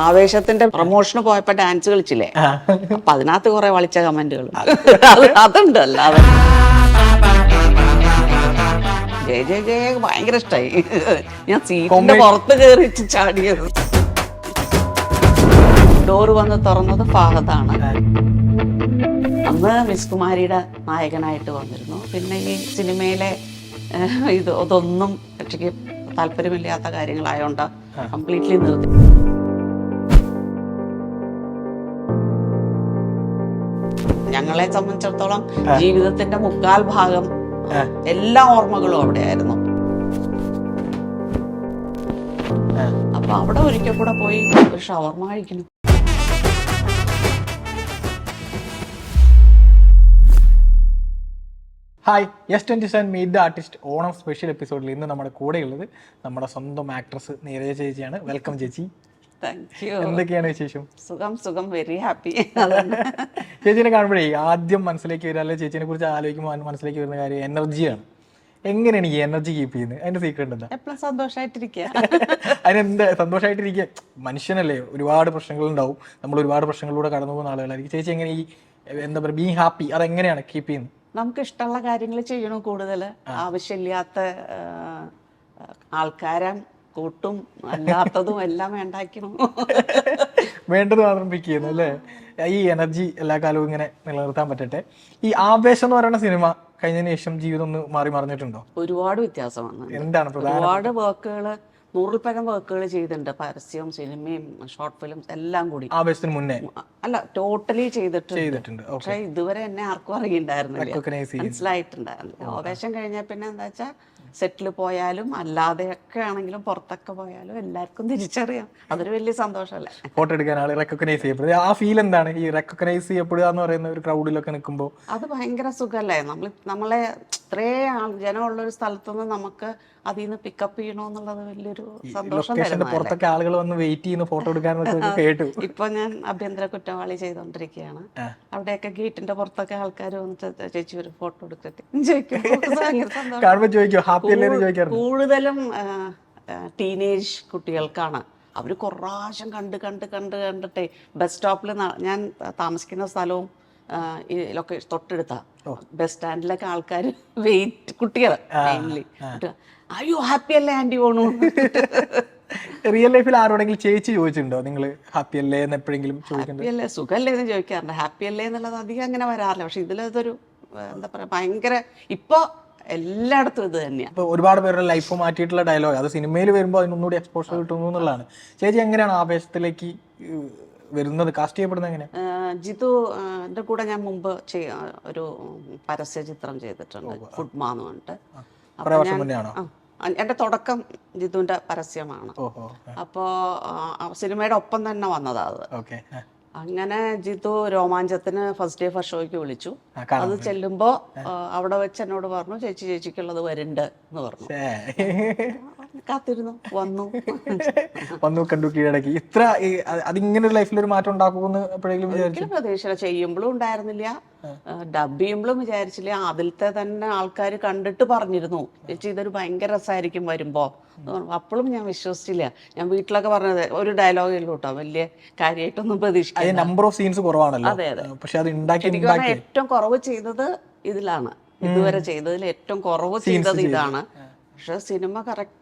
ആവേശത്തിന്റെ പ്രൊമോഷന് പോയപ്പോ ഡാൻസ് കളിച്ചില്ലേ? അപ്പൊ അതിനകത്ത് കുറെ വളിച്ച കമന്റുകൾ അതുണ്ട് അല്ലാതെ. ജയ ജയ ജയ ഭയങ്കര ഇഷ്ടായി. ഞാൻ സീറ്റിന്റെ പുറത്ത് കയറി ചാടിയത്. ഡോറ് വന്ന് തുറന്നത് ഫാഹദാണ്. അന്ന് മിസ് കുമാരിയുടെ നായകനായിട്ട് വന്നിരുന്നു. പിന്നെ ഈ സിനിമയിലെ ഇത് അതൊന്നും പക്ഷേ താല്പര്യമില്ലാത്ത കാര്യങ്ങളായോണ്ട് കംപ്ലീറ്റ്ലി നിർത്തി. ഞങ്ങളെ സംബന്ധിച്ചിടത്തോളം ജീവിതത്തിന്റെ മുക്കാൽ ഭാഗം എല്ലാ ഓർമ്മകളും അവിടെയായിരുന്നു. അപ്പൊ അവിടെ ഒരിക്കൽ കൂടെ പോയി ഒരു ഷവർമ കഴിക്കണം. Hi yes twenty seven meet the artist Onam special എപ്പിസോഡിൽ ഇന്ന് നമ്മുടെ കൂടെയുള്ളത് നമ്മുടെ സ്വന്തം ആക്ട്രസ് നീരജ ചേച്ചിയാണ്. വെൽക്കം ചേച്ചി. എന്തൊക്കെയാണ് വിശേഷം? സുഖം സുഖം. വെരി ഹാപ്പി ചേച്ചിനെ കാണുമ്പോഴേ ആദ്യം മനസ്സിലേക്ക് വരിക അല്ലെങ്കിൽ ചേച്ചിനെ കുറിച്ച് ആലോചിക്കുമ്പോൾ മനസ്സിലേക്ക് വരുന്ന കാര്യം എനർജിയാണ് എങ്ങനെയാണ് ഈ എനർജി കീപ്പ് ചെയ്യുന്നത്? അതിന്റെ സീക്രട്ട് എന്താ? എപ്പോഴും സന്തോഷമായിട്ടിരിക്കുക അതിനെന്താ സന്തോഷമായിട്ടിരിക്കുക മനുഷ്യനല്ലേ ഒരുപാട് പ്രശ്നങ്ങൾ ഉണ്ടാവും നമ്മൾ ഒരുപാട് പ്രശ്നങ്ങളിലൂടെ കടന്നു പോകുന്ന ആളുകളായിരിക്കും. ചേച്ചി എങ്ങനെ ഈ എന്താ പറയുക ബീങ് ഹാപ്പി അതെങ്ങനെയാണ് കീപ്പ് ചെയ്യുന്നത്? നമുക്ക് ഇഷ്ടമുള്ള കാര്യങ്ങൾ ചെയ്യണോ കൂടുതൽ. ആവശ്യമില്ലാത്ത ആൾക്കാരെ കൂട്ടും അല്ലാത്തതും എല്ലാം വേണ്ടാക്കണം വേണ്ടത് മാത്രം പിക്ക് ചെയ്യുന്നു അല്ലേ? ഈ എനർജി എല്ലാ കാലവും ഇങ്ങനെ നിലനിർത്താൻ പറ്റട്ടെ. ഈ ആവേശം എന്ന് പറയുന്ന സിനിമ കഴിഞ്ഞതിന് ശേഷം ജീവിതം ഒന്ന് മാറി മറിഞ്ഞിട്ടുണ്ടോ? ഒരുപാട് വ്യത്യാസമാണ് എന്താണ് പ്രധാന ഒരുപാട് വർക്കുകൾ നൂറിൽ പരം വർക്കുകൾ ചെയ്തിട്ടുണ്ട്. പരസ്യവും സിനിമയും ഷോർട്ട് ഫിലിംസ് എല്ലാം കൂടി. ആവേശത്തിന് മുന്നേ? അല്ല ടോട്ടലി ചെയ്തിട്ടുണ്ട്. പക്ഷെ ഇതുവരെ എന്നെ ആർക്കും അറിയണ്ടായിരുന്നില്ല മനസ്സിലായിട്ടുണ്ടായിരുന്നു മനസ്സിലായിട്ടുണ്ടായിരുന്നില്ല ആവേശം കഴിഞ്ഞാൽ പിന്നെ എന്താ വെച്ചാൽ സെറ്റിൽ പോയാലും അല്ലാതെയൊക്കെ ആണെങ്കിലും പുറത്തൊക്കെ പോയാലും എല്ലാവർക്കും തിരിച്ചറിയാം. അതൊരു വലിയ സന്തോഷമല്ലേ? ഫോട്ടോ എടുക്കാൻ ആൾ റെക്കഗ്നൈസ് ചെയ്യപ്പെടുന്നത് ആ ഫീൽ എന്താണ്? ഈ റെക്കഗ്നൈസ് ചെയ്യപ്പെടുക എന്ന് പറയുന്ന ഒരു ക്രൗഡിലൊക്കെ നിൽക്കുമ്പോൾ അത് ഭയങ്കര സുഖമല്ലേ? നമ്മൾ നമ്മളെ ഇത്രേ ജനമുള്ള ഒരു സ്ഥലത്തുനിന്ന് നമുക്ക് അതിൽ നിന്ന് പിക്കപ്പ് ചെയ്യണോന്നുള്ളത് വലിയൊരു സന്തോഷം പുറത്തൊക്കെ ആളുകൾ വന്ന് വെയിറ്റ് ചെയ്യുന്ന ഫോട്ടോ എടുക്കാനൊക്കെ കേട്ടു. ഇപ്പൊ ഞാൻ ആഭ്യന്തര കുറ്റവാളി ചെയ്തോണ്ടിരിക്കുകയാണ് അവിടെയൊക്കെ ഗേറ്റിന്റെ പുറത്തൊക്കെ ആൾക്കാർ വന്ന് ചേച്ചി ഒരു ഫോട്ടോ എടുത്തിട്ട് ചോദിക്കും. കൂടുതലും ടീനേജ് കുട്ടികൾക്കാണ്. അവർ കുറാശം കണ്ട് കണ്ട് കണ്ട് കണ്ടിട്ടേ ബസ് സ്റ്റോപ്പിൽ ഞാൻ താമസിക്കുന്ന സ്ഥലവും ഈ ലൊക്കേഷൻ തൊട്ടടുത്ത. ബസ് സ്റ്റാൻഡിലൊക്കെ ആൾക്കാർ വെയിറ്റ് കുട്ടികൾ മെയിൻലി അയ്യോ ഹാപ്പി അല്ലേ ആന്റി പോണു? റിയൽ ലൈഫിൽ ആരോടെങ്കിലും ചേച്ചി ചോദിച്ചിട്ടുണ്ടോ? നിങ്ങൾ ഹാപ്പി അല്ലേ എന്ന് എപ്പോഴെങ്കിലും ഹാപ്പി അല്ലേ? സുഖമല്ലേ എന്ന് ചോദിക്കാറുണ്ട്. ഹാപ്പി അല്ലേ എന്നുള്ളത് അധികം അങ്ങനെ വരാറില്ല. പക്ഷെ ഇതിലതൊരു എന്താ പറയാ ഭയങ്കര ഇപ്പോ എല്ലായിടത്തും ഇത് തന്നെയാണ് ഇപ്പൊ ഒരുപാട് പേരുടെ ലൈഫ് മാറ്റിയിട്ടുള്ള ഡയലോഗ് അത് സിനിമയിൽ വരുമ്പോൾ അതിനൊന്നുകൂടി എക്സ്പോഷർ കിട്ടുന്നു എന്നുള്ളതാണ്. ചേച്ചി എങ്ങനെയാണ് ആവേശത്തിലേക്ക് ഏഹ്, വരുന്നത്? കാസ്റ്റ് ചെയ്യപ്പെടുന്നത് എങ്ങനെ ജിതു എന്റെ എന്റെ കൂടെ ഞാൻ മുമ്പ് ചെയ്യ ഒരു പരസ്യ ചിത്രം ചെയ്തിട്ടുണ്ട്. ഫുഡ്മാ എന്ന് പറഞ്ഞിട്ട്. കുറെ വർഷം മുന്നേ ആണോ? ആ, എന്റെ തുടക്കം ജിതുവിന്റെ പരസ്യമാണ്. അപ്പോൾ സിനിമയുടെ ഒപ്പം തന്നെ വന്നതാ അത്. ഓക്കെ അങ്ങനെ ജിതു രോമാഞ്ചത്തിന് ഫസ്റ്റ് ഡേ ഫസ്റ്റ് ഷോയ്ക്ക് വിളിച്ചു അത് ചെല്ലുമ്പോൾ അവിടെ വെച്ച് എന്നോട് പറഞ്ഞു ചേച്ചി ചേച്ചിക്കുള്ളത് വരുന്നുണ്ട് എന്ന് പറഞ്ഞു. കാത്തിരുന്നു. വന്നു. വന്നു കണ്ടു കീഴടക്കി. ഇത്ര അതിങ്ങനെ ഒരു ലൈഫിൽ ഒരു മാറ്റം ഉണ്ടാക്കുമെന്ന് എപ്പോഴെങ്കിലും പ്രതീക്ഷിച്ചില്ല ഒരിക്കലും ചെയ്യുമ്പോഴും ഉണ്ടായിരുന്നില്ല. ഡബ് ചെയ്യുമ്പോഴും വിചാരിച്ചില്ല. അതിലത്തെ തന്നെ ആൾക്കാർ കണ്ടിട്ട് പറഞ്ഞിരുന്നു. ചേച്ചി ഇതൊരു ഭയങ്കര രസമായിരിക്കും വരുമ്പോ. അപ്പോഴും ഞാൻ വിശ്വസിച്ചില്ല. ഞാൻ വീട്ടിലൊക്കെ പറഞ്ഞത് ഒരു ഡയലോഗേ ഉള്ളൂ കേട്ടോ വലിയ കാര്യമായിട്ടൊന്നും പ്രതീക്ഷിക്കും നമ്പർ ഓഫ് സീൻസ് കുറവാണല്ലോ. അതെ, അതെ. പക്ഷെ അത് ഉണ്ടാക്കി ഏറ്റവും കുറവ് ചെയ്തത് ഇതിലാണ്. ഇതുവരെ ചെയ്തതിൽ ഏറ്റവും കുറവ് ചെയ്തത് ഇതാണ്. പക്ഷെ സിനിമ കറക്റ്റാ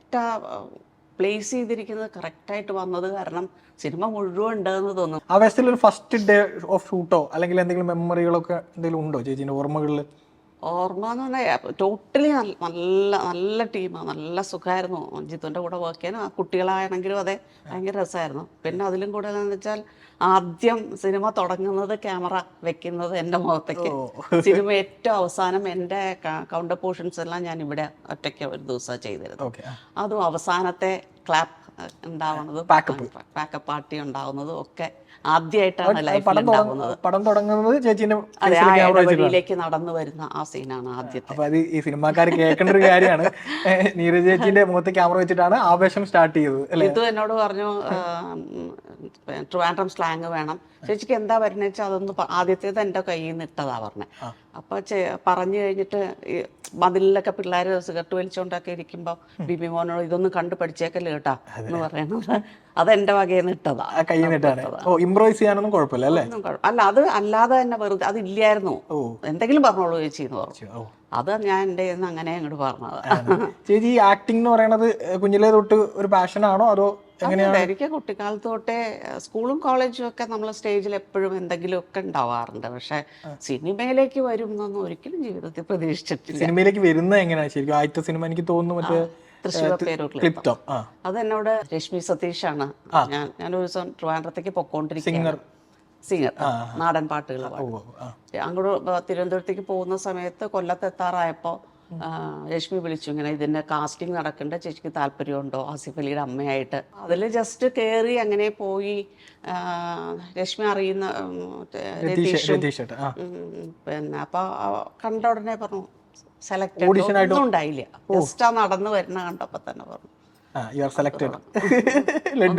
പ്ലേസ് ചെയ്തിരിക്കുന്നത് കറക്റ്റായിട്ട് വന്നത് കാരണം സിനിമ മുഴുവൻ ഉണ്ടെന്ന് തോന്നുന്നു. ആ വയസ്സിൽ ഒരു ഫസ്റ്റ് ഡേ ഓഫ് ഷൂട്ടോ അല്ലെങ്കിൽ എന്തെങ്കിലും മെമ്മറികളൊക്കെ എന്തെങ്കിലും ഉണ്ടോ ചേച്ചീന്റെ ഓർമ്മകളിൽ ഓർമ്മ എന്ന് പറഞ്ഞാൽ ടോട്ടലി നല്ല നല്ല ടീമാണ് നല്ല സുഖമായിരുന്നു ജിത്തുവിന്റെ കൂടെ വർക്ക് ചെയ്യാൻ ആ കുട്ടികളാണെങ്കിലും അതെ ഭയങ്കര രസമായിരുന്നു പിന്നെ അതിലും കൂടുതൽ എന്ന് വെച്ചാൽ ആദ്യം സിനിമ തുടങ്ങുന്നത് ക്യാമറ വെക്കുന്നത് എന്റെ മുഖത്തേക്ക്. സിനിമ ഏറ്റവും അവസാനം എന്റെ കൗണ്ടർ പോർഷൻസ് എല്ലാം ഞാൻ ഇവിടെ ഒറ്റയ്ക്ക് ഒരു ദിവസം ചെയ്തിരുന്നു അതും അവസാനത്തെ ക്ലാപ്പ് ഉണ്ടാവുന്നതും പാക്കപ്പ് പാർട്ടി ഉണ്ടാവുന്നതും ഒക്കെ ആദ്യമായിട്ടാണ് ലൈഫിൽ പടം ഉണ്ടാവുന്നത്. പടം തുടങ്ങുന്നത് ചേച്ചിന്റെ നടന്നു വരുന്ന ആ സീനാണ് ആദ്യത്തെ. അപ്പൊ അത് ഈ സിനിമാക്കാർ കേൾക്കേണ്ട ഒരു കാര്യമാണ് നീരജ് ചേച്ചിന്റെ മുഖത്ത് ക്യാമറ വെച്ചിട്ടാണ് ആവേശം സ്റ്റാർട്ട് ചെയ്തത് ഇത് എന്നോട് പറഞ്ഞു ട്രിവാൻഡ്രം സ്ലാങ് വേണം. ചേച്ചിക്ക് എന്താ വരുന്നത് വെച്ചാൽ അതൊന്ന് ആദ്യത്തേത് എന്റെ കയ്യിൽ നിന്ന് ഇട്ടതാ പറഞ്ഞത് അപ്പോൾ പറഞ്ഞു കഴിഞ്ഞിട്ട് ഈ മതിലിലൊക്കെ പിള്ളേർ സിഗരറ്റ് വലിച്ചുകൊണ്ടൊക്കെ ഇരിക്കുമ്പോൾ ബിബി മോനോട് ഇതൊന്നും കണ്ടു പഠിച്ചേക്കല്ലേ കേട്ടാ എന്ന് പറയണത്. എന്റെ വകയിൽ നിന്ന് ഇട്ടതാ. കയ്യിൽ ചെയ്യാനൊന്നും കുഴപ്പമില്ല അല്ലേ? അല്ല അത് അല്ലാതെ തന്നെ വെറുതെ അത് ഇല്ലായിരുന്നു എന്തെങ്കിലും പറഞ്ഞോളൂ ചേച്ചി എന്ന് പറഞ്ഞു. അത് ഞാൻ എന്റെ അങ്ങനെ അങ്ങോട്ട് പറഞ്ഞത്. ചേച്ചി ഈ ആക്ടിംഗ് എന്ന് പറയുന്നത് കുഞ്ഞിലേ തൊട്ട് ഒരു പാഷൻ ആണോ? അതോ എനിക്ക് കുട്ടിക്കാലത്ത് തൊട്ടേ സ്കൂളും കോളേജും ഒക്കെ നമ്മൾ സ്റ്റേജിൽ എപ്പോഴും എന്തെങ്കിലും ഒക്കെ ഉണ്ടാവാറുണ്ട്. പക്ഷെ സിനിമയിലേക്ക് വരും എന്നൊന്നും ഒരിക്കലും ജീവിതത്തിൽ പ്രതീക്ഷിച്ചിട്ടില്ല. സിനിമയിലേക്ക് വരുന്ന എങ്ങനെയാണ്? ശരിക്കും ആദ്യത്തെ സിനിമ എനിക്ക് തോന്നുന്നു മറ്റേ തൃശ്ശൂർ പേരൂരിൽ ക്ലിപ്റ്റം. അത് എന്നോട് രശ്മി സതീഷാണ്. ഞാൻ ഞാൻ ഒരു ദിവസം ട്രിവാൻഡ്രത്തേക്ക് പൊക്കോണ്ടിരിക്കുന്ന സിംഗർ. നാടൻ പാട്ടുകൾ അങ്ങോട്ട് തിരുവനന്തപുരത്തേക്ക് പോകുന്ന സമയത്ത് കൊല്ലത്തെത്താറായപ്പോൾ രശ്മി വിളിച്ചു ഇങ്ങനെ ഇതിന്റെ കാസ്റ്റിംഗ് നടക്കേണ്ട ചേച്ചിക്ക് താല്പര്യമുണ്ടോ? ആസിഫ് അലിയുടെ അമ്മയായിട്ട്. അതിൽ ജസ്റ്റ് കയറി അങ്ങനെ പോയി രശ്മി അറിയുന്ന രതീഷും പിന്നെ അപ്പോൾ കണ്ട ഉടനെ പറഞ്ഞു സെലക്ട് ഒന്നും ഉണ്ടായില്ല. ജസ്റ്റ് ആ നടന്നു വരുന്ന കണ്ടപ്പോൾ തന്നെ പറഞ്ഞു.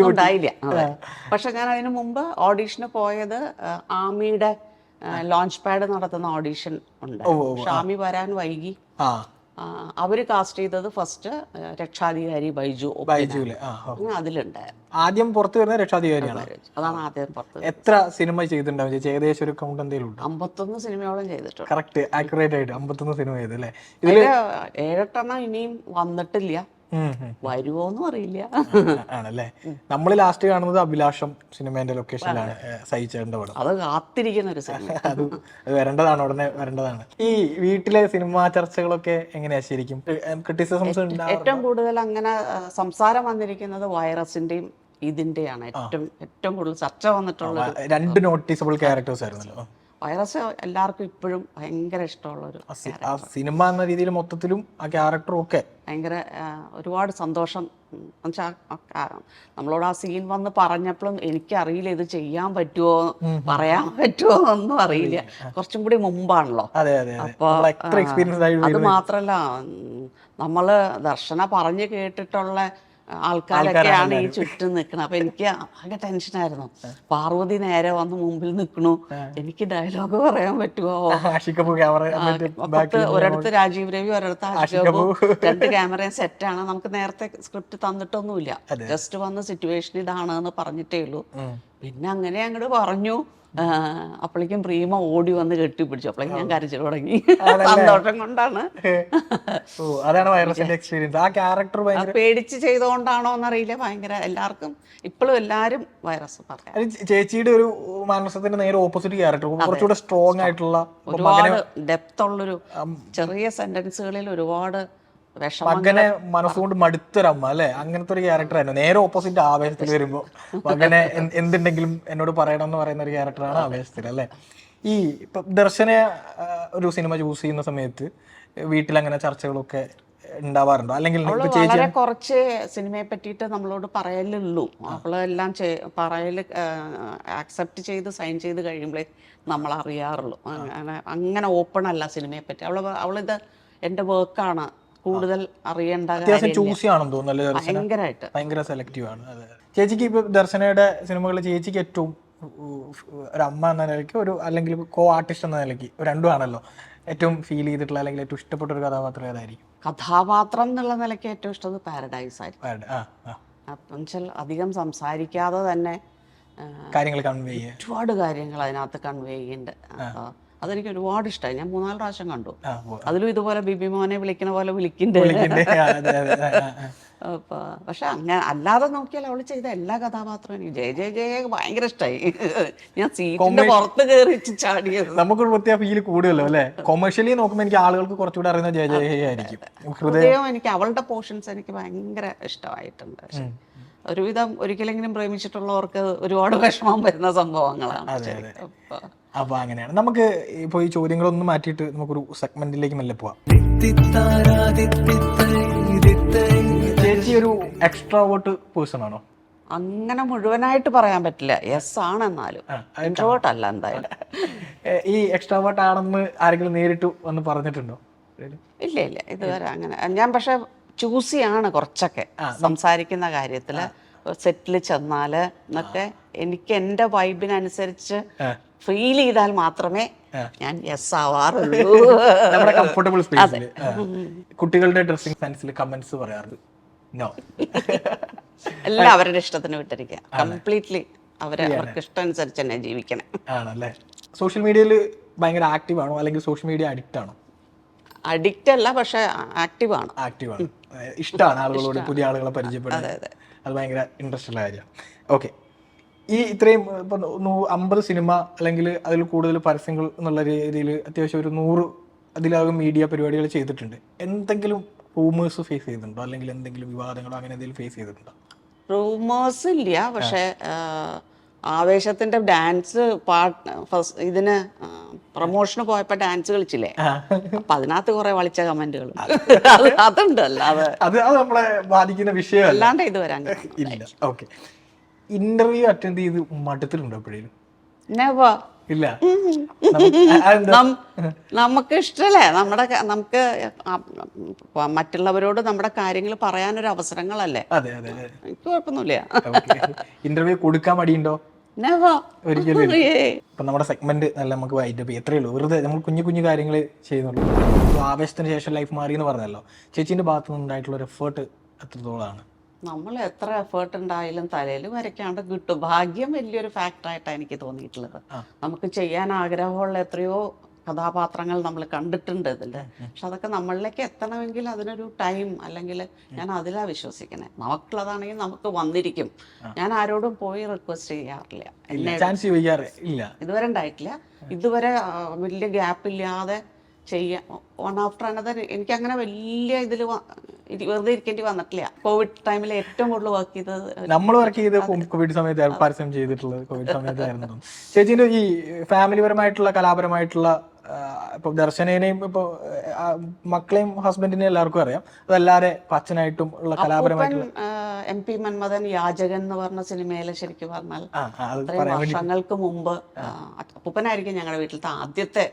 ഉണ്ടായില്ല. പക്ഷെ ഞാൻ അതിന് മുമ്പ് ഓഡീഷന് പോയത് ആമിയുടെ ലോഞ്ച് പാഡ് നടത്തുന്ന ഓഡീഷൻ ഉണ്ട്. പക്ഷെ ആമി വരാൻ വൈകി. അവർ കാസ്റ്റ് ചെയ്തത് ഫസ്റ്റ് രക്ഷാധികാരി ബൈജു ബൈജുലെ അതിലുണ്ട്. ആദ്യം പുറത്തു വരുന്ന രക്ഷാധികാരിയാണ്. അതാണ് ആദ്യം പുറത്ത് എത്ര സിനിമ ചെയ്തിട്ടുണ്ടാവും ചേച്ചി? ഏകദേശം ഒരു കൗണ്ട് എന്തെങ്കിലും ഉണ്ടോ? അമ്പത്തൊന്ന് സിനിമയോളം ചെയ്തിട്ടുണ്ട്. കറക്റ്റ് ആക്യുറേറ്റ് ആയിട്ട് അമ്പത്തൊന്ന് സിനിമ ചെയ്തല്ലേ? ഇതിൽ ഏഴെട്ടെണ്ണം ഇനിയും വന്നിട്ടില്ല. വരുമോന്നും അറിയില്ല. ആണല്ലേ? നമ്മൾ ലാസ്റ്റ് കാണുന്നത് അഭിലാഷം സിനിമേന്റെ ലൊക്കേഷനിലാണ് സഹിച്ചേണ്ട പടം. അത് കാത്തിരിക്കുന്ന ഒരു സിനിമ അത് വരേണ്ടതാണ് ഉടനെ വരേണ്ടതാണ്. ഈ വീട്ടിലെ സിനിമാ ചർച്ചകളൊക്കെ എങ്ങനെയാ ശരിക്കും? ക്രിറ്റിസിസംസ് ഏറ്റവും കൂടുതൽ അങ്ങനെ സംസാരം വന്നിരിക്കുന്നത് വൈറസിന്റെയും ഇതിന്റെയാണ്. ഏറ്റവും ഏറ്റവും കൂടുതൽ ചർച്ച വന്നിട്ടുള്ള രണ്ട് നോട്ടീസബിൾ ക്യാരക്ടേഴ്സ് ആയിരുന്നല്ലോ. വൈറസ് എല്ലാവർക്കും ഇപ്പോഴും ഭയങ്കര ഇഷ്ടമുള്ള ഒരു ആ സിനിമ എന്ന രീതിയിൽ മൊത്തത്തിലും ആ ക്യാരക്ടറും ഒക്കെ. ഭയങ്കര ഒരുപാട് സന്തോഷം. എന്നുവെച്ചാൽ നമ്മളോട് ആ സീൻ വന്ന് പറഞ്ഞപ്പോഴും എനിക്കറിയില്ല ഇത് ചെയ്യാൻ പറ്റുമോ പറയാൻ പറ്റുമോ ഒന്നും അറിയില്ല. കുറച്ചും കൂടി മുമ്പാണല്ലോ. അതെ അതെ നമ്മൾ മാത്രല്ല ഉം, നമ്മൾ ദർശന പറഞ്ഞു കേട്ടിട്ടുള്ള ആൾക്കാരൊക്കെയാണ് ഈ ചുറ്റും നിൽക്കുന്നത് അപ്പൊ എനിക്ക് ആകെ ടെൻഷനായിരുന്നു പാർവതി നേരെ വന്ന് മുമ്പിൽ നിൽക്കണു എനിക്ക് ഡയലോഗ് പറയാൻ പറ്റുമോ ഒരിടത്ത് രാജീവ് രവി ഒരിടത്ത് ആഷികബു രണ്ട് ക്യാമറയും സെറ്റാണ് നമുക്ക് നേരത്തെ സ്ക്രിപ്റ്റ് തന്നിട്ടൊന്നുമില്ല. ജസ്റ്റ് വന്ന സിറ്റുവേഷൻ ഇതാണ് എന്ന് പറഞ്ഞിട്ടേ ഉള്ളൂ. പിന്നെ അങ്ങനെ അങ്ങോട്ട് പറഞ്ഞു. അപ്പോഴേക്കും പ്രീമ ഓടി വന്ന് കെട്ടിപ്പിടിച്ചു. അപ്പോഴേക്കും ഞാൻ കരച്ചു തുടങ്ങി. സന്തോഷം കൊണ്ടാണ്. അതാണ് വൈറസിന്റെ എക്സ്പീരിയൻസ് ആ ക്യാരക്ടർ പേടിച്ച് ചെയ്തുകൊണ്ടാണോ എന്നറിയില്ല. ഭയങ്കര എല്ലാവർക്കും ഇപ്പോഴും എല്ലാരും വൈറസ് പറയാം. ചേച്ചിയുടെ ഒരു മാനസത്തിന്റെ നേരെ ഓപ്പോസിറ്റ് ക്യാരക്ടർ കുറച്ചുകൂടെ സ്ട്രോങ് ആയിട്ടുള്ള ഒരുപാട് ഡെപ്ത് ഉള്ളൊരു ചെറിയ സെന്റൻസുകളിൽ ഒരുപാട് മകനെ മനസ്സുകൊണ്ട് മടുത്തൊരമ്മ അല്ലെ? അങ്ങനത്തെ ഒരു ക്യാരക്ടർ ആയിരുന്നു. നേരെ ഓപ്പോസിറ്റ് ആവേശത്തിൽ വരുമ്പോ മകനെ എന്തുണ്ടെങ്കിലും എന്നോട് പറയണം എന്ന് പറയുന്ന ഒരു ക്യാരക്ടറാണ് ആവേശത്തിൽ അല്ലെ? ഈ ഇപ്പൊ ദർശന ഒരു സിനിമ ചൂസ് ചെയ്യുന്ന സമയത്ത് വീട്ടിൽ അങ്ങനെ ചർച്ചകളൊക്കെ ഉണ്ടാവാറുണ്ടോ? അല്ലെങ്കിൽ വളരെ കുറച്ച് സിനിമയെ പറ്റിയിട്ട് നമ്മളോട് പറയലുള്ളൂ. അവളെല്ലാം എല്ലാം പറയൽ ആക്സെപ്റ്റ് ചെയ്ത് സൈൻ ചെയ്ത് കഴിയുമ്പോഴേ നമ്മൾ അറിയാറുള്ളൂ അങ്ങനെ അങ്ങനെ ഓപ്പൺ അല്ല സിനിമയെ പറ്റി. അവൾ അവളിത് എന്റെ വർക്കാണ് കൂടുതൽ അറിയേണ്ട അത്യാവശ്യം ചൂസി ആണെന്ന് തോന്നുന്നു ഭയങ്കരമായിട്ട്. ഭയങ്കര സെലക്റ്റീവ് ആണ് ചേച്ചിക്ക് ഇപ്പൊ ദർശനയുടെ സിനിമകളിൽ ചേച്ചിക്ക് ഏറ്റവും ഒരു അമ്മ എന്ന നിലയ്ക്ക് ഒരു അല്ലെങ്കിൽ കോ ആർട്ടിസ്റ്റ് എന്ന നിലയ്ക്ക് രണ്ടും ആണല്ലോ. ഏറ്റവും ഫീൽ ചെയ്തിട്ടുള്ള അല്ലെങ്കിൽ ഏറ്റവും ഇഷ്ടപ്പെട്ട ഒരു കഥാപാത്രം ഏതായിരിക്കും? കഥാപാത്രം എന്നുള്ള നിലയ്ക്ക് ഏറ്റവും ഇഷ്ടം പാരഡൈസ് ആയിരിക്കും. അപ്പം അധികം സംസാരിക്കാതെ തന്നെ കാര്യങ്ങൾ കൺവേ ഒരുപാട് കാര്യങ്ങൾ അതിനകത്ത് കൺവേ ചെയ്യുന്നുണ്ട്. അതെനിക്ക് ഒരുപാട് ഇഷ്ടമായി ഞാൻ മൂന്നാൽ പ്രാവശ്യം കണ്ടു. അതിലും ഇതുപോലെ ബിബി മോനെ വിളിക്കണ പോലെ വിളിക്കണ്ടേ? പക്ഷെ അങ്ങനെ അല്ലാതെ നോക്കിയാൽ അവൾ ചെയ്ത എല്ലാ കഥാപാത്രവും എനിക്ക് ജയ ജയ ജയ ഭയങ്കര ഇഷ്ടമായി ഞാൻ സീറ്റിന്റെ പുറത്ത് കയറി ചാടിയത്. നമുക്കൊരു പ്രത്യേക കൂടുതലോ അല്ലെ? കൊമേഴ്ഷ്യലി നോക്കുമ്പോൾ എനിക്ക് ആളുകൾക്ക് കുറച്ചുകൂടെ അറിയുന്ന ജയ ജയ ആയിരിക്കും. ഹൃദയം എനിക്ക് അവളുടെ പോർഷൻസ് എനിക്ക് ഭയങ്കര ഇഷ്ടമായിട്ടുണ്ട്. ഒരുവിധം ഒരിക്കലെങ്കിലും പ്രേമിച്ചിട്ടുള്ളവർക്ക് ഒരുപാട് വിഷമം വരുന്ന സംഭവങ്ങളാണ്. അപ്പൊ അങ്ങനെയാണ്. നമുക്ക് ഇപ്പൊ ഈ ചോദ്യങ്ങളൊന്നും മാറ്റിയിട്ട് നമുക്കൊരു സെഗ്മെന്റിലേക്ക് മെല്ലെ പോവാം. ചേച്ചി ഒരു എക്സ്ട്രാ വോട്ട് പേഴ്സൺ ആണോ? അങ്ങനെ മുഴുവനായിട്ട് പറയാൻ പറ്റില്ല. യെസ് ആണ് എന്നാലും ഇൻട്രോവേർട്ട് അല്ല എന്തായാലും. ഈ എക്സ്ട്രാ വോട്ട് ആണെന്ന് ആരെങ്കിലും നേരിട്ട് വന്ന് പറഞ്ഞിട്ടുണ്ടോ? ഇല്ല ഇല്ല. ഇതുവരെ അങ്ങനെ. ഞാൻ പക്ഷെ ചൂസിയാണ് കുറച്ചൊക്കെ. സംസാരിക്കുന്ന കാര്യത്തിൽ. സെറ്റിൽ ചെന്നാൽ എന്നൊക്കെ എനിക്ക് എന്റെ വൈബിനനുസരിച്ച്. ഫീൽ ചെയ്താൽ മാത്രമേ ഞാൻ യെസ് ആവാറുള്ളൂ. നമ്മുടെ കംഫർട്ടബിൾ സ്പേസിൽ കുട്ടികളുടെ ഡ്രസ്സിംഗ് സെൻസിൽ കമന്റ്സ് പറയാറുണ്ട്. നോ എല്ലാം അവരുടെ ഇഷ്ടത്തിന് വിട്ടിരിക്കുക. കംപ്ലീറ്റ്ലി അവരെ അവർക്ക് ഇഷ്ടം അനുസരിച്ച് തന്നെ ജീവിക്കണം. ആണല്ലേ? സോഷ്യൽ മീഡിയയിൽ ഭയങ്കര ആക്റ്റീവ് ആണോ? അല്ലെങ്കിൽ സോഷ്യൽ മീഡിയ അഡിക്റ്റ് ആണോ? അഡിക്റ്റ് അല്ല പക്ഷെ ആക്റ്റീവ് ആണ്. ആക്റ്റീവ് ആണ്. ഇഷ്ടമാണ് ആളുകളോട് പുതിയ ആളുകളെ പരിചയപ്പെടുന്നത്. അത് ഭയങ്കര ഇൻട്രസ്റ്റ് ഉള്ള കാര്യമാണ്. ഓക്കെ ഈ ഇത്രയും ഇപ്പൊ അമ്പത് സിനിമ അല്ലെങ്കിൽ അതിൽ കൂടുതൽ പരസ്യങ്ങൾ എന്നുള്ള രീതിയിൽ അത്യാവശ്യം ഒരു നൂറ് അതിലകം മീഡിയ പരിപാടികൾ ചെയ്തിട്ടുണ്ട്. എന്തെങ്കിലും റൂമേഴ്സ് ഫേസ് ചെയ്തിട്ടുണ്ടോ അല്ലെങ്കിൽ എന്തെങ്കിലും വിവാദങ്ങളോ അങ്ങനെ എന്തെങ്കിലും ഫേസ് ചെയ്തിട്ടുണ്ടോ? റൂമേഴ്സ് ഇല്ല. പക്ഷെ ആവേശത്തിന്റെ ഡാൻസ് പാട്ട് ഫസ്റ്റ് ഇതിന് പ്രൊമോഷന് പോയപ്പോ ഡാൻസ് കളിച്ചില്ലേ? അപ്പൊ അതിനകത്ത് കുറെ വളിച്ച കമന്റുകൾ അതുണ്ട് അല്ലാതെ. അത് നമ്മളെ ബാധിക്കുന്ന അല്ലാണ്ട് ഇത് വരാൻ ഇല്ല. ഓക്കെ. ഇന്റർവ്യൂ അറ്റൻഡ് ചെയ്ത് മടുത്തിട്ടുണ്ടോ എപ്പോഴേലും ഇല്ല. നമുക്ക് ഇഷ്ടല്ലേ? നമ്മുടെ നമുക്ക് മറ്റുള്ളവരോട് നമ്മുടെ കാര്യങ്ങൾ പറയാനൊരു അവസരങ്ങളല്ലേ? എനിക്ക് കുഴപ്പമൊന്നുമില്ല. ഇന്റർവ്യൂ കൊടുക്കാൻ മടിയുണ്ടോ? ഒരിക്കലും. ഇപ്പൊ നമ്മുടെ സെഗ്മെന്റ് നല്ല നമുക്ക് വൈൻഡ് അപ്പ് എത്രയേ ഉള്ളൂ. വെറുതെ നമ്മൾ കുഞ്ഞു കുഞ്ഞു കാര്യങ്ങൾ ചെയ്യുന്നുള്ളൂ. ആവേശത്തിന് ശേഷം ലൈഫ് മാറി എന്ന് പറഞ്ഞല്ലോ. ചേച്ചിന്റെ ഭാഗത്തുനിന്ന് ഉണ്ടായിട്ടുള്ള ഒരു എഫേർട്ട് എത്രത്തോളാണ് നമ്മൾ എത്ര എഫേർട്ട് ഉണ്ടായാലും തലയിൽ വരയ്ക്കാണ്ട് കിട്ടും. ഭാഗ്യം വലിയൊരു ഫാക്ടറായിട്ടാണ് എനിക്ക് തോന്നിയിട്ടുള്ളത്. നമുക്ക് ചെയ്യാൻ ആഗ്രഹമുള്ള എത്രയോ കഥാപാത്രങ്ങൾ നമ്മൾ കണ്ടിട്ടുണ്ട് ഇതിൽ പക്ഷെ അതൊക്കെ നമ്മളിലേക്ക് എത്തണമെങ്കിൽ അതിനൊരു ടൈം അല്ലെങ്കിൽ ഞാൻ അതിലാ വിശ്വസിക്കണേ. നമുക്കുള്ളതാണെങ്കിൽ നമുക്ക് വന്നിരിക്കും. ഞാൻ ആരോടും പോയി റിക്വസ്റ്റ് ചെയ്യാറില്ല. ഇതുവരെ ഉണ്ടായിട്ടില്ല ഇതുവരെ വലിയ ഗ്യാപ്പ് ഇല്ലാതെ ചെയ്യാൻ വൺ ആഫ്റ്റർ അനദർ എനിക്ക് അങ്ങനെ വലിയ ഇതിൽ വെറുതെ ഇരിക്കേണ്ടി വന്നിട്ടില്ല. കോവിഡ് ടൈമിൽ ഏറ്റവും കൂടുതൽ വർക്ക് ചെയ്തത് നമ്മൾ വർക്ക് ചെയ്ത് കോവിഡ് സമയത്ത് പരസ്യം ചെയ്തിട്ടുള്ളത് കോവിഡ് സമയത്തായിരുന്നു ചേച്ചിന്റെ ഈ ഫാമിലി പരമായിട്ടുള്ള കലാപരമായിട്ടുള്ള ഇപ്പൊ ദർശനേനെയും ഇപ്പൊ മക്കളെയും ഹസ്ബൻഡിനെയും എല്ലാവർക്കും അറിയാം. അതല്ലാതെ അച്ഛനായിട്ടും ഉള്ള കലാപരമായിട്ടുള്ള എം പി മന്മഥൻ യാചകൻ എന്ന് പറഞ്ഞ സിനിമയിലെ ശരിക്കും പറഞ്ഞാൽ വർഷങ്ങൾക്ക് മുമ്പ് അപ്പൂപ്പനായിരിക്കും ഞങ്ങളുടെ വീട്ടിലത്തെ ആദ്യത്തെ.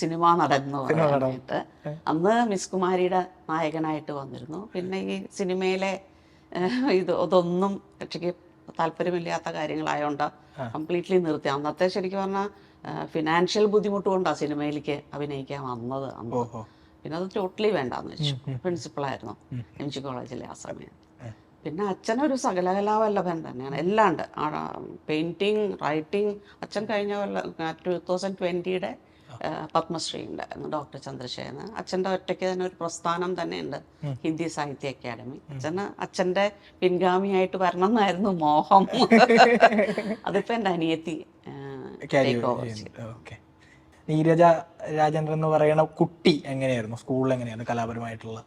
സിനിമാ നടൻ. എന്ന് പറയാനായിട്ട് അന്ന് മിസ് കുമാരിയുടെ നായകനായിട്ട് വന്നിരുന്നു. പിന്നെ ഈ സിനിമയിലെ ഇത് അതൊന്നും കക്ഷിക്ക് താല്പര്യമില്ലാത്ത കാര്യങ്ങളായോണ്ട് കംപ്ലീറ്റ്ലി നിർത്തി. അന്നത്തെ ശരിക്കും പറഞ്ഞാൽ ഫിനാൻഷ്യൽ ബുദ്ധിമുട്ട് കൊണ്ടാണ് സിനിമയിലേക്ക് അഭിനയിക്കാൻ വന്നത് അന്ന്. പിന്നെ അത് ടോട്ടലി വേണ്ടാന്ന് വെച്ചു. പ്രിൻസിപ്പളായിരുന്നു എം ജി കോളേജിലെ ആ സമയം. പിന്നെ അച്ഛനൊരു സകലകലാവല്ലഭൻ തന്നെയാണ്. എല്ലാണ്ട്. പെയിന്റിങ് പെയിന്റിങ് റൈറ്റിംഗ് അച്ഛൻ കഴിഞ്ഞ ടു തൗസൻഡ് ട്വന്റിയുടെ പത്മശ്രീ ഉണ്ടായിരുന്നു ഡോക്ടർ ചന്ദ്രശേഖരൻ അച്ഛന്റെ ഒറ്റയ്ക്ക് തന്നെ ഒരു പ്രസ്ഥാനം തന്നെ ഉണ്ട് ഹിന്ദി സാഹിത്യ അക്കാദമി. അച്ഛന് അച്ഛന്റെ പിൻഗാമിയായിട്ട് വരണം എന്നായിരുന്നു മോഹം. അതിപ്പോൾ എന്റെ അനിയത്തി ടേക്ക് ഓവർ നീരജ രാജേന്ദ്രൻ എന്ന് പറയുന്ന കുട്ടി എങ്ങനെയായിരുന്നു? സ്കൂളിൽ എങ്ങനെയായിരുന്നു കലാപരമായിട്ടുള്ള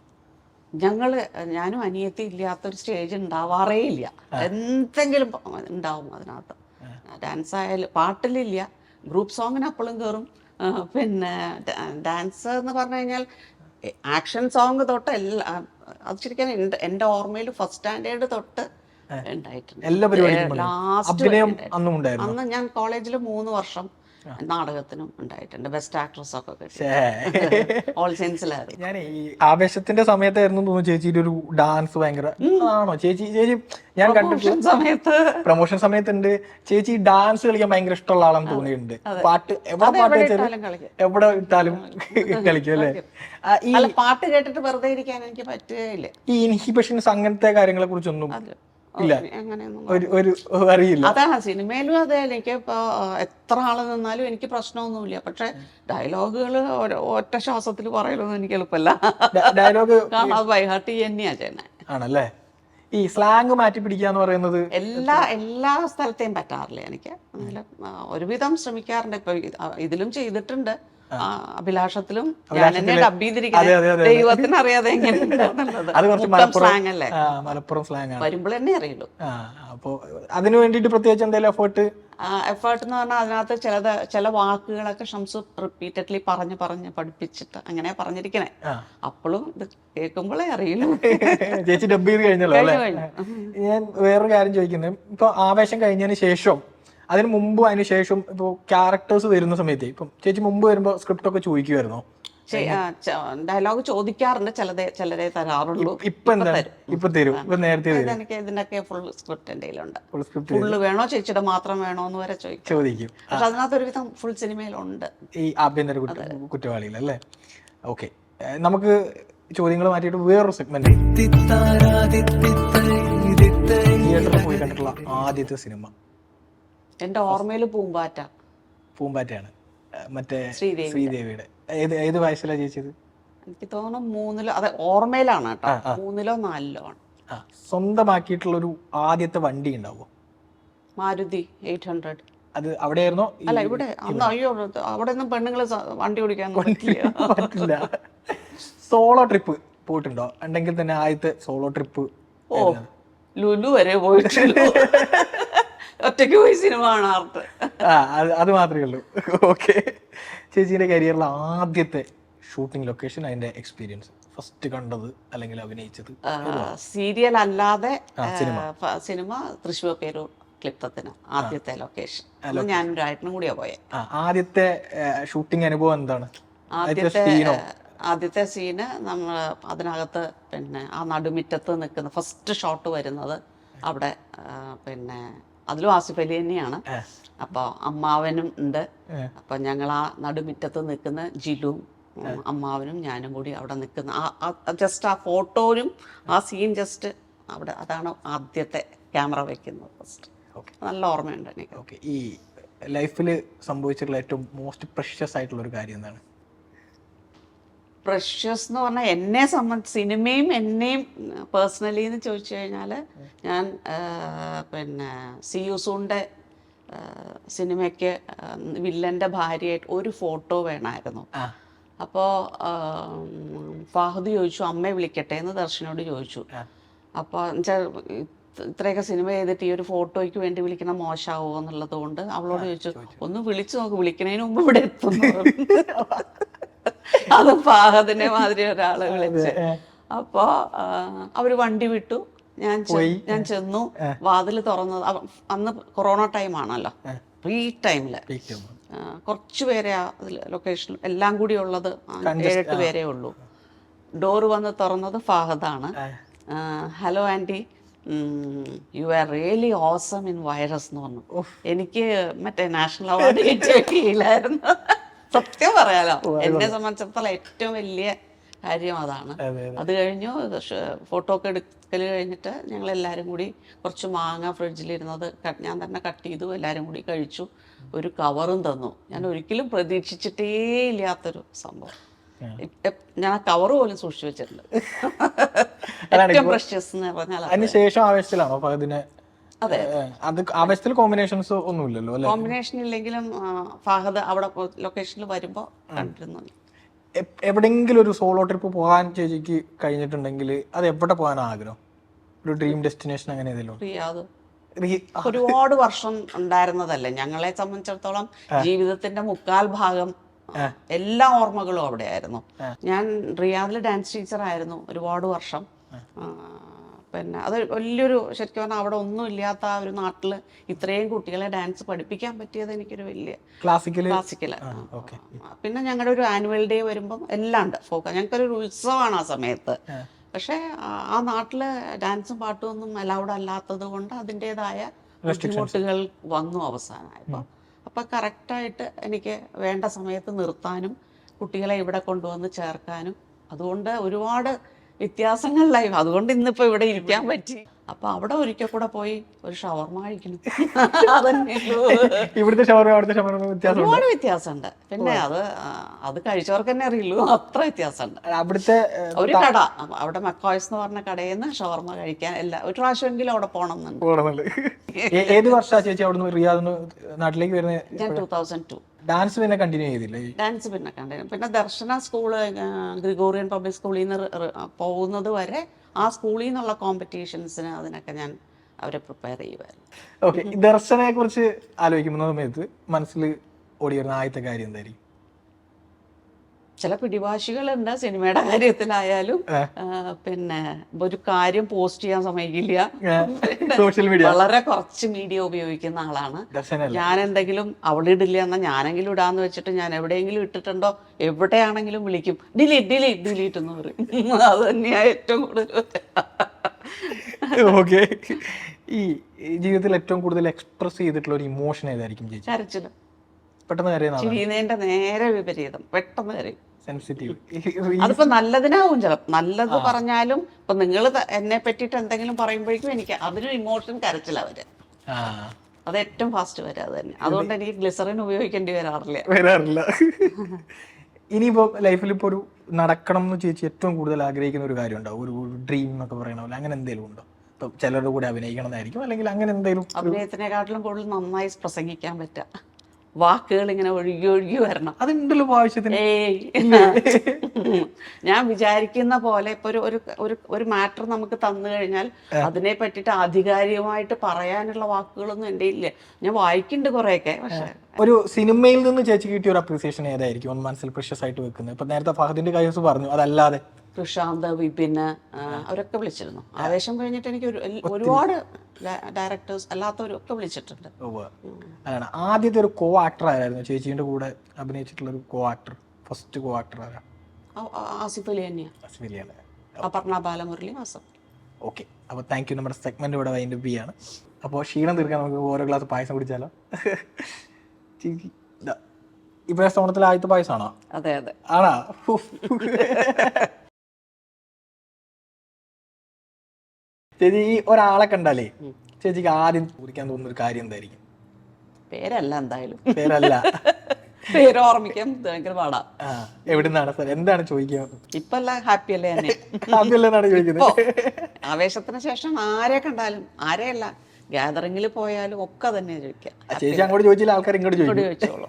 ഞങ്ങൾ ഞാനും അനിയത്തി ഇല്ലാത്തൊരു സ്റ്റേജ് ഉണ്ടാവാറേ ഇല്ല എന്തെങ്കിലും ഉണ്ടാവും അതിനകത്ത്. ഡാൻസ് ആയാലും പാട്ടിലില്ല. ഗ്രൂപ്പ് സോങ്ങിന് അപ്പോഴും കയറും പിന്നെ ഡാൻസ് എന്ന് പറഞ്ഞു കഴിഞ്ഞാൽ ആക്ഷൻ സോങ് തൊട്ട് എല്ലാ അത് ശരിക്കും എന്റെ ഓർമ്മയിൽ ഫസ്റ്റ് സ്റ്റാൻഡേർഡ് തൊട്ട് ഉണ്ടായിട്ടുണ്ട്. എല്ലാ ലാസ്റ്റ് അന്ന് ഞാൻ കോളേജിൽ മൂന്ന് വർഷം നാടകത്തിനും ഉണ്ടായിട്ടുണ്ട്. ബെസ്റ്റ് ആക്ട്രസ് ഒക്കെ കിട്ടി. ഓൾ സെൻസിലായിരുന്നു ഞാൻ ഈ ആവേശത്തിന്റെ സമയത്തായിരുന്നു തോന്നുന്നു ചേച്ചിയുടെ ഒരു ഡാൻസ് ഭയങ്കര ആണോ? ചേച്ചി ചേച്ചി ഞാൻ കണ്ടിട്ടുള്ള സമയത്ത്. പ്രൊമോഷൻ സമയത്തുണ്ട്. ചേച്ചി ഡാൻസ് കളിക്കാൻ ഭയങ്കര ഇഷ്ടമുള്ള ആളാന്ന് തോന്നിയിട്ടുണ്ട്. പാട്ട് എവിടെ പാട്ട് വെച്ചാലും? ഇട്ടാലും കളിക്കും. എവിടെ ഇട്ടാലും കളിക്കും അല്ലേ? പാട്ട് കേട്ടിട്ട് വെറുതെ ഇരിക്കാൻ എനിക്ക് പറ്റുകയില്ല ഈ ഇൻഹിബിഷൻസ് അങ്ങനത്തെ കാര്യങ്ങളെ കുറിച്ചൊന്നും ഇല്ല. ഒരു ഒരു അറിയില്ല. അതാണ് സിനിമയിലും അതെ എനിക്ക് ഇപ്പൊ എത്ര ആൾ നിന്നാലും എനിക്ക് പ്രശ്നമൊന്നുമില്ല. പക്ഷെ ഡയലോഗുകൾ ഒറ്റ ശ്വാസത്തിൽ പറയലൊന്നും എനിക്ക് എളുപ്പമല്ല. ഡയലോഗ് കാരണം അത് ബൈഹാർട്ട് തന്നെയാ ചെയ്യുന്നത് ആണല്ലേ? ഈ സ്ലാങ് മാറ്റി പിടിക്കാന്ന് പറയുന്നത് എല്ലാ എല്ലാ സ്ഥലത്തെയും പറ്റാറില്ല എനിക്ക്. ഒരുവിധം ശ്രമിക്കാറുണ്ട്. ഇപ്പൊ ഇതിലും ചെയ്തിട്ടുണ്ട്. അഭിലാഷത്തിലും ഞാൻ എന്നെ ഡബ് ചെയ്തിരിക്കുന്നത് ദൈവത്തിന് അറിയാതെ എങ്ങനെയുണ്ടെന്നുള്ളത് മലപ്പുറം സ്ലാങ് വരുമ്പോൾ എന്നെ അറിയുള്ളൂ. ആ അപ്പോ അതിനു വേണ്ടിയിട്ട് പ്രത്യേകിച്ച് എന്തെങ്കിലും എഫേർട്ട് എഫേർട്ട് എന്ന് പറഞ്ഞാൽ അതിനകത്ത് ചിലത് ചില വാക്കുകളൊക്കെ ഷംസു റിപ്പീറ്റഡ്ലി പറഞ്ഞ് പറഞ്ഞ് പഠിപ്പിച്ചിട്ട് അങ്ങനെ പറഞ്ഞിരിക്കണേ. അപ്പോഴും ഇത് കേൾക്കുമ്പോഴേ അറിയില്ല ചേച്ചി ഡബ് ചെയ്ത് കഴിഞ്ഞല്ലോ ഞാൻ വേറൊരു കാര്യം ചോദിക്കുന്നത് ഇപ്പൊ ആവേശം കഴിഞ്ഞതിന് ശേഷം അതിന് മുമ്പും അതിന് ശേഷം ഇപ്പൊ ക്യാരക്ടേഴ്സ് വരുന്ന സമയത്ത് ഇപ്പം ചേച്ചി മുമ്പ് വരുമ്പോൾ സ്ക്രിപ്റ്റ് ഒക്കെ ചോദിക്കുമായിരുന്നോ ഡയലോഗ് ചോദിക്കാറുണ്ട് ചിലതേ ചിലരെ തരാറുള്ളൂ. ഇപ്പൊ ഇപ്പൊ തരും. ഇപ്പൊ നേരത്തെ തരും. എനിക്ക് ഇതിനൊക്കെ ഫുൾ സ്ക്രിപ്റ്റ് എന്റെ കയ്യിലുണ്ട്. ഫുൾ സ്ക്രിപ്റ്റ് ഫുള്ള് വേണോ ചേച്ചിയുടെ മാത്രം വേണോ എന്ന് വരെ ചോദിക്കും. ചോദിക്കും. പക്ഷെ അതിനകത്ത് ഒരുവിധം ഫുൾ സിനിമയിലുണ്ട് ഈ ആഭ്യന്തര കുറ്റ കുറ്റവാളികൾ അല്ലേ? ഓക്കെ നമുക്ക് ചോദ്യങ്ങൾ മാറ്റിയിട്ട് വേറൊരു സെഗ്മെന്റ് തിയേറ്ററിൽ പോയി കണ്ടിട്ടുള്ള ആദ്യത്തെ സിനിമ. എന്റെ ഓർമ്മയിൽ പൂമ്പാറ്റ. പൂമ്പാറ്റയാണ്. മറ്റേ ശ്രീദേവി ശ്രീദേവിയുടെ. ഏത് ഏത് വയസ്സിലാണ് ജയിച്ചത് എനിക്ക് തോന്നുന്നു മൂന്നിലോ അതെ ഓർമ്മയിലാണ് കേട്ടോ. മൂന്നിലോ നാലിലോ ആണ്. സ്വന്തമാക്കിയിട്ടുള്ള ഒരു ആദ്യത്തെ വണ്ടി ഉണ്ടാവോ മാരുതി എയ്റ്റ് ഹൺഡ്രഡ്. അത് അവിടെയായിരുന്നോ? അല്ല ഇവിടെ അന്ന് അയ്യോ അവിടെ ഒന്നും പെണ്ണുങ്ങൾ വണ്ടി ഓടിക്കാൻ പറ്റില്ല. സോളോ ട്രിപ്പ് പോയിട്ടുണ്ടോ? ഉണ്ടെങ്കിൽ തന്നെ ആദ്യത്തെ സോളോ ട്രിപ്പ് ഓ ലുലു വരെ പോയിട്ടുള്ളൂ. ഒറ്റയ്ക്ക് പോയി സിനിമ കാണാറുണ്ട്. ആ അത് അത് മാത്രമേ ഉള്ളൂ. ഓക്കെ ചേച്ചീന്റെ കരിയറിലെ ആദ്യത്തെ ഷൂട്ടിംഗ് ലൊക്കേഷൻ അതിന്റെ എക്സ്പീരിയൻസ് ഫസ്റ്റ് കണ്ടത് അല്ലെങ്കിൽ അഭിനയിച്ചത് സീരിയൽ അല്ലാതെ സിനിമ. സിനിമ തൃശ്ശൂർ പേരൂർ ക്ലിപ്തത്തിന് ആദ്യത്തെ ലൊക്കേഷൻ ഞാൻ ഞാനും രായട്ടനും കൂടിയാ പോയെ. ആദ്യത്തെ ഷൂട്ടിംഗ് അനുഭവം എന്താണ്? ആദ്യത്തെ ആദ്യത്തെ സീന് നമ്മൾ അതിനകത്ത് പിന്നെ ആ നടുമിറ്റത്ത് നിൽക്കുന്ന ഫസ്റ്റ് ഷോട്ട് വരുന്നത് അവിടെ പിന്നെ അതിലും ആസിഫ് അലി തന്നെയാണ് അപ്പോൾ അമ്മാവനും ഉണ്ട്. അപ്പം ഞങ്ങൾ ആ നടുമിറ്റത്ത് നിൽക്കുന്ന ജിലും അമ്മാവനും ഞാനും കൂടി അവിടെ നിൽക്കുന്ന ആ ജസ്റ്റ് ആ ഫോട്ടോയിലും ആ സീൻ ജസ്റ്റ് അവിടെ അതാണ് ആദ്യത്തെ ക്യാമറ വെക്കുന്നത് ഫസ്റ്റ് നല്ല ഓർമ്മയുണ്ട് എനിക്ക്. ഓക്കെ. ഈ ലൈഫിൽ സംഭവിച്ചിട്ടുള്ള ഏറ്റവും മോസ്റ്റ് പ്രഷ്യസ് ആയിട്ടുള്ള ഒരു കാര്യം എന്താണ്? പ്രഷ്യസ് എന്ന് പറഞ്ഞാൽ എന്നെ സംബന്ധിച്ച് സിനിമയും എന്നെയും പേഴ്സണലി എന്ന് ചോദിച്ചു കഴിഞ്ഞാൽ ഞാൻ പിന്നെ സി യുസൂന്റെ സിനിമയ്ക്ക് വില്ലന്റെ ഭാര്യയായിട്ട് ഒരു ഫോട്ടോ വേണമായിരുന്നു അപ്പോൾ ഫാഹദ് ചോദിച്ചു അമ്മയെ വിളിക്കട്ടെ? എന്ന് ദർശനോട് ചോദിച്ചു. അപ്പോൾ എന്നുവെച്ചാൽ ഇത്രയൊക്കെ സിനിമ ചെയ്തിട്ട് ഈ ഒരു ഫോട്ടോയ്ക്ക് വേണ്ടി വിളിക്കണ മോശമാവോ എന്നുള്ളത് കൊണ്ട് അവളോട് ചോദിച്ചു ഒന്ന് വിളിച്ചു നോക്ക് വിളിക്കണതിന് മുമ്പ് ഇവിടെ എത്തുന്നു. അത് ഫാഹദിനെ മാതിരി ഒരാളെ വിളിച്ച്. അപ്പോൾ അവർ വണ്ടി വിട്ടു. ഞാൻ ഞാൻ ചെന്നു. വാതിൽ തുറന്നത് അന്ന് കൊറോണ ടൈം ആണല്ലോ. ഈ ടൈമിൽ കുറച്ചു പേരെ അതിൽ ലൊക്കേഷൻ എല്ലാം കൂടി ഉള്ളത് ഏഴെട്ട് പേരേ ഉള്ളൂ. ഡോറ് വന്ന് തുറന്നത് ഫാഹദാണ്. Hello aunty you are really awesome in virus എന്ന് പറഞ്ഞു. എനിക്ക് മറ്റേ നാഷണൽ അവാർഡ് കിട്ടിയില്ലായിരുന്നു സത്യം പറയാലോ. എന്നെ സംബന്ധിച്ചിടത്തോളം ഏറ്റവും വലിയ കാര്യം അതാണ്. അതെ കഴിഞ്ഞു ഫോട്ടോ ഒക്കെ എടുക്കൽ കഴിഞ്ഞിട്ട് ഞങ്ങൾ എല്ലാവരും കൂടി കുറച്ച് മാങ്ങ ഫ്രിഡ്ജിലിരുന്നത് ഇരുന്നത് ഞാൻ തന്നെ കട്ട് ചെയ്തു എല്ലാവരും കൂടി കഴിച്ചു ഒരു കവറും തന്നു. ഞാൻ ഒരിക്കലും പ്രതീക്ഷിച്ചിട്ടേ ഇല്ലാത്തൊരു സംഭവം. ഞാൻ ആ കവർ പോലും സൂക്ഷിച്ചു വെച്ചിട്ടുണ്ട്. ഏറ്റവും പ്രഷ്യസ് എന്ന് പറഞ്ഞാൽ അതിനുശേഷം ആവേശത്തിലാണോ അതെ. ആവേശത്തിൽ കോമ്പിനേഷൻസ് ഒന്നുമില്ലല്ലോ അല്ലെ? കോമ്പിനേഷൻ ഇല്ലെങ്കിലും ഫഹദ് അവിടെ ലൊക്കേഷനിൽ വരുമ്പോൾ കണ്ടിരുന്നു എവിടെങ്കിലും ഒരു സോളോ ട്രിപ്പ് പോകാൻ ചേച്ചിക്ക് കഴിഞ്ഞിട്ടുണ്ടെങ്കിൽ അത് എവിടെ പോകാൻ ആഗ്രഹം? ഒരു ഡ്രീം ഡെസ്റ്റിനേഷൻ അങ്ങനെ ഏതെങ്കിലും? ഒരുപാട് വർഷം ഉണ്ടായിരുന്നതല്ലേ? ഞങ്ങളെ സംബന്ധിച്ചിടത്തോളം ജീവിതത്തിന്റെ മുക്കാൽ ഭാഗം എല്ലാ ഓർമ്മകളും അവിടെയായിരുന്നു. ഞാൻ റിയാദിൽ ഡാൻസ് ടീച്ചർ ആയിരുന്നു ഒരുപാട് വർഷം. പിന്നെ അത് വലിയൊരു ശരിക്കും പറഞ്ഞാൽ അവിടെ ഒന്നും ഇല്ലാത്ത ആ ഒരു നാട്ടിൽ ഇത്രയും കുട്ടികളെ ഡാൻസ് പഠിപ്പിക്കാൻ പറ്റിയത് എനിക്കൊരു വലിയ ക്ലാസിക്കൽ ക്ലാസിക്കൽ പിന്നെ ഞങ്ങളുടെ ഒരു ആനുവൽ ഡേ വരുമ്പം എല്ലാം ഉണ്ട്. ഫോക്ക ഞങ്ങൾക്കൊരു ഉത്സവമാണ് ആ സമയത്ത്. പക്ഷേ ആ- നാട്ടിൽ നാട്ടിൽ ഡാൻസും പാട്ടും ഒന്നും അലൗഡ് അല്ലാത്തത് കൊണ്ട് അതിന്റെതായ ബുദ്ധിമുട്ടുകൾ വന്നു അവസാനമായപ്പോൾ അപ്പോൾ കറക്റ്റായിട്ട് എനിക്ക് വേണ്ട സമയത്ത് നിർത്താനും കുട്ടികളെ ഇവിടെ കൊണ്ടുവന്ന് ചേർക്കാനും അതുകൊണ്ട് ഒരുപാട് വ്യത്യാസങ്ങളിലായി അതുകൊണ്ട് ഇന്നിപ്പോ ഇവിടെ ഇരിക്കാൻ പറ്റി. അപ്പൊ അവിടെ ഒരിക്കൽ കൂടെ പോയി ഒരു ഷവർമ കഴിക്കണം. ഇവിടുത്തെ ഷവർമ അവിടുത്തെ ഷവർമ വ്യത്യാസം ഒരുപാട് വ്യത്യാസമുണ്ട്. പിന്നെ അത് അത് കഴിച്ചവർക്ക് തന്നെ അറിയുള്ളൂ. അത്ര വ്യത്യാസമുണ്ട്. അവിടുത്തെ ഒരു കട. അവിടെ മക്കോയ്സ് എന്ന് പറഞ്ഞ കടയിൽ നിന്ന് ഷവർമ കഴിക്കാൻ എല്ലാ ഒരു പ്രാവശ്യമെങ്കിലും അവിടെ പോകണം എന്നുണ്ട് ഏത് വർഷം ചേച്ചി അവിടുന്ന് നാട്ടിലേക്ക് വരുന്നത്? ഞാൻ ടൂ തൗസൻഡ് ടു ഡാൻസ് പിന്നെ കണ്ടിന്യൂ ചെയ്തില്ലേ? ഡാൻസ് പിന്നെ കണ്ടിന്യൂ പിന്നെ ദർശന സ്കൂൾ ഗ്രിഗോറിയൻ പബ്ലിക് സ്കൂളിൽ നിന്ന് പോകുന്നത് വരെ ആ സ്കൂളിൽ നിന്നുള്ള കോമ്പറ്റീഷൻസിന് അതിനൊക്കെ ഞാൻ അവരെ പ്രിപ്പയർ ചെയ്യുമായിരുന്നു ഓക്കെ ദർശനയെ കുറിച്ച് ആലോചിക്കുന്ന സമയത്ത് മനസ്സിൽ ഓടി വരുന്ന ആദ്യത്തെ കാര്യം എന്തായിരിക്കും? ചില പിടിവാശികളുണ്ട് സിനിമയുടെ കാര്യത്തിലായാലും. പിന്നെ ഒരു കാര്യം പോസ്റ്റ് ചെയ്യാൻ സമ്മതിക്കില്ല സോഷ്യൽ മീഡിയ. വളരെ കുറച്ച് മീഡിയ ഉപയോഗിക്കുന്ന ആളാണ്. ഞാൻ എന്തെങ്കിലും അവളിടില്ല എന്നാ ഞാനെങ്കിലും ഇടാന്ന് വെച്ചിട്ട് ഞാൻ എവിടെയെങ്കിലും ഇട്ടിട്ടുണ്ടോ എവിടെയാണെങ്കിലും വിളിക്കും. ഡിലീറ്റ് ഡിലീറ്റ് ഡിലീറ്റ് എന്ന് പറയും. അത് തന്നെയാണ് ഏറ്റവും കൂടുതൽ ഓക്കെ. ഈ ഈ ജീവിതത്തിൽ ഏറ്റവും കൂടുതൽ എക്സ്പ്രസ് ചെയ്തിട്ടുള്ള ഒരു ഇമോഷൻ ഏതായിരിക്കും ചേച്ചി? കരച്ചിൽ പെട്ടെന്ന് നേരെ വിപരീതം. പെട്ടെന്ന് കരയും. സെൻസിറ്റീവ് അതിപ്പോ നല്ലതിനാവും ചില നല്ലത് പറഞ്ഞാലും ഇപ്പൊ നിങ്ങൾ എന്നെ പറ്റിയിട്ട് എന്തെങ്കിലും പറയുമ്പോഴേക്കും എനിക്ക് അതിനും ഇമോഷൻ കരച്ചില്ല അവർ അത് ഏറ്റവും ഫാസ്റ്റ് വരാ അത് തന്നെ. അതുകൊണ്ട് എനിക്ക് ഗ്ലിസറിൻ ഉപയോഗിക്കേണ്ടി വരാറില്ല. വരാറില്ല. ഇനിയിപ്പോ ലൈഫിൽ ഇപ്പൊ ഒരു നടക്കണം എന്ന് ചേച്ചി ഏറ്റവും കൂടുതൽ ആഗ്രഹിക്കുന്ന ഒരു കാര്യം ഉണ്ടാവും ഒരു ഡ്രീം എന്നൊക്കെ പറയണ പോലെ അങ്ങനെ എന്തെങ്കിലും ഉണ്ടോ? ചിലരുടെ കൂടെ അഭിനയിക്കണം എന്നായിരിക്കും അല്ലെങ്കിൽ അങ്ങനെ എന്തെങ്കിലും അഭിനയത്തിനെക്കാട്ടിലും കൂടുതൽ നന്നായി പ്രസംഗിക്കാൻ പറ്റുക വാക്കുകൾ ഇങ്ങനെ ഒഴുകി ഒഴുകി വരണം. അതുണ്ടല്ലോ ആവശ്യത്തിന്. ഏയ്. ഞാൻ വിചാരിക്കുന്ന പോലെ ഇപ്പൊ ഒരു ഒരു ഒരു മാറ്റർ നമുക്ക് തന്നു കഴിഞ്ഞാൽ അതിനെ പറ്റിട്ട് ആധികാരികമായിട്ട് പറയാനുള്ള വാക്കുകളൊന്നും എന്റെ ഇല്ല. ഞാൻ വായിക്കുന്നുണ്ട് കുറെയൊക്കെ പക്ഷെ. ഒരു സിനിമയിൽ നിന്ന് ചേച്ചി കിട്ടിയ ഒരു അപ്രീസിയേഷൻ ഏതായിരിക്കും? മനസ്സിൽ പ്രഷ്യസ് ആയിട്ട് വെക്കുന്നത്. ഇപ്പൊ നേരത്തെ ഫഹദിന്റെ കൈസ് പറഞ്ഞു. അതല്ലാതെ സുശാന്ത് വിപിന് അവരൊക്കെ വിളിച്ചിരുന്നു. ആവേശം കഴിഞ്ഞിട്ട് എനിക്ക് ഒരു ഒരുപാട് ഡയറക്ടേഴ്സ് അല്ലാത്തവരൊക്കെ വിളിച്ചിട്ടുണ്ട്. അതാണ് ആദ്യത്തെ ഒരു കോ ആക്ടർ ആയിരുന്നു ചേച്ചിയുടെ കൂടെ അഭിനയിച്ചിട്ടുള്ള ഒരു co actor first co actor ആരാ ആസിഫ് അലി തന്നെയാണ് അപർണ ബാലമുരളി ആസഫ് ഓക്കെ. അപ്പോൾ താങ്ക് യു നമ്മുടെ സെഗ്മെന്റ് ഇവിടെ വൈൻഡ് അപ്പ് ആണ് അപ്പോൾ ക്ഷീണം തീർക്കാൻ നമുക്ക് ഓരോ ഗ്ലാസ് പായസം കുടിച്ചാലോ? ഇപ്പോഴത്തെ ഓണത്തിൽ ആദ്യത്തെ പായസമാണോ? അതെ അതെ. ആണാ? ചേച്ചി ഈ ഒരാളെ കണ്ടാലേ ചേച്ചിക്ക് ആദ്യം ചോദിക്കാൻ തോന്നുന്ന ഒരു കാര്യം എന്തായിരിക്കും? പേരല്ല എന്തായാലും. പേരല്ല. പേര് ഓർമ്മിക്കാൻ ഭയങ്കര പാടാ. എവിടുന്നാണ് സാർ എന്താണ് ചോദിക്കുക ഇപ്പൊ എല്ലാം ഹാപ്പി അല്ലേ തന്നെ ആദ്യമല്ലെന്നാണ് ചോദിക്കുന്നത്. ആവേശത്തിന് ശേഷം ആരെ കണ്ടാലും ആരെയല്ല ഗാദറിംഗിൽ പോയാലും ഒക്കെ തന്നെ ചോദിക്കാം. ചേച്ചി അങ്ങോട്ട് ചോദിച്ചില്ല ആൾക്കാർ ഇങ്ങോട്ട് ചോദിച്ചോളൂ.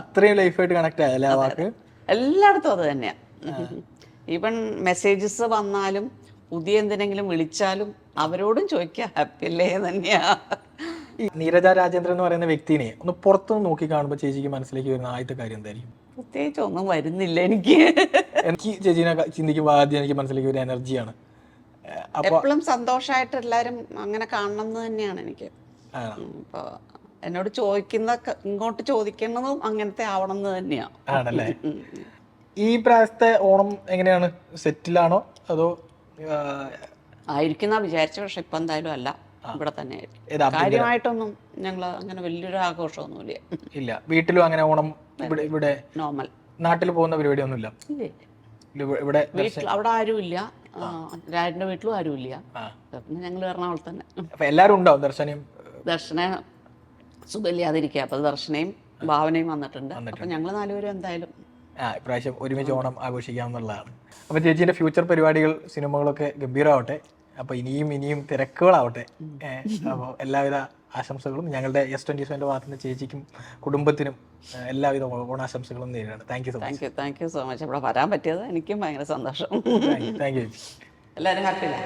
അത്രയും ലൈഫായിട്ട് കണക്ട് ആയല്ലേ ആ വാക്ക്? എല്ലായിടത്തും അത് തന്നെയാ. ഈവൻ മെസ്സേജസ് വന്നാലും പുതിയ എന്തിനെങ്കിലും വിളിച്ചാലും അവരോടും ചോദിക്കുക ഹാപ്പി അല്ലേ? തന്നെയാ. നീരജ രാജേന്ദ്രൻ എന്ന് പറയുന്ന വ്യക്തിനെ ഒന്ന് പുറത്തുനിന്ന് നോക്കി കാണുമ്പോൾ ചേച്ചിക്ക് മനസ്സിലേക്ക് വരുന്ന ആദ്യത്തെ കാര്യം എന്തായിരിക്കും? പ്രത്യേകിച്ച് ഒന്നും വരുന്നില്ല എനിക്ക്. എനിക്ക് ചേച്ചിനെ ചിന്തിക്കുമ്പോൾ ആദ്യം എനിക്ക് മനസ്സിലേക്ക് ഒരു എനർജിയാണ്. എപ്പോഴും സന്തോഷമായിട്ട് എല്ലാരും അങ്ങനെ കാണണം എന്ന് തന്നെയാണ് എനിക്ക്. അപ്പോൾ എന്നോട് ചോദിക്കുന്ന ഇങ്ങോട്ട് ചോദിക്കുന്നതും അങ്ങനത്തെ ആവണം എന്ന് തന്നെയാണ് ആണല്ലേ. ഈ പ്രാവശ്യത്തെ ഓണം എങ്ങനെയാണ്? സെറ്റിലാണോ? അതോ ആയിരിക്കുന്ന വിചാരിച്ച പക്ഷെ ഇപ്പൊ എന്തായാലും അല്ല. ഇവിടെ തന്നെ കാര്യമായിട്ടൊന്നും ഞങ്ങൾ അങ്ങനെ വലിയൊരു ആഘോഷമൊന്നുമില്ല. ഇല്ല. വീട്ടിലും അങ്ങനെ ഓണം ഇവിടെ ഇവിടെ നോർമൽ. നാട്ടിൽ പോകുന്ന പരിപാടി ഒന്നുമില്ല ഇവിടെ- ഇവിടെ വീട്ടിൽ അവിടെ ഇല്ല രാജിന്റെ വീട്ടിലും ആരും ഇല്ല ഞങ്ങൾ എറണാകുളത്ത് തന്നെ. എല്ലാരും ഉണ്ടാവും ദർശനം? ദർശന സുഖമില്ലാതിരിക്കുക. അപ്പൊ ദർശനയും ഭാവനയും വന്നിട്ടുണ്ട്. അപ്പൊ ഞങ്ങൾ നാലുപേരും എന്തായാലും ഇപ്രാവശ്യം ഒരുമിച്ച് ഓണം ആഘോഷിക്കാം എന്നുള്ളതാണ് അപ്പോൾ ചേച്ചീന്റെ ഫ്യൂച്ചർ പരിപാടികൾ സിനിമകളൊക്കെ ഗംഭീരമാവട്ടെ. അപ്പോൾ ഇനിയും ഇനിയും തിരക്കുകളാവട്ടെ. അപ്പോൾ എല്ലാവിധ ആശംസകളും ഞങ്ങളുടെ എസ് ട്വന്റി സെവന്റെ ഭാഗത്ത് നിന്ന് ചേച്ചിക്കും കുടുംബത്തിനും എല്ലാവിധ ഓണാശംസകളും നേരിടുകയാണ് thank you so much thank you thank you so much ഇവിടെ വരാൻ പറ്റിയത് എനിക്കും ഭയങ്കര സന്തോഷം. താങ്ക് യു എല്ലാവരും ഹാപ്പിയില്ല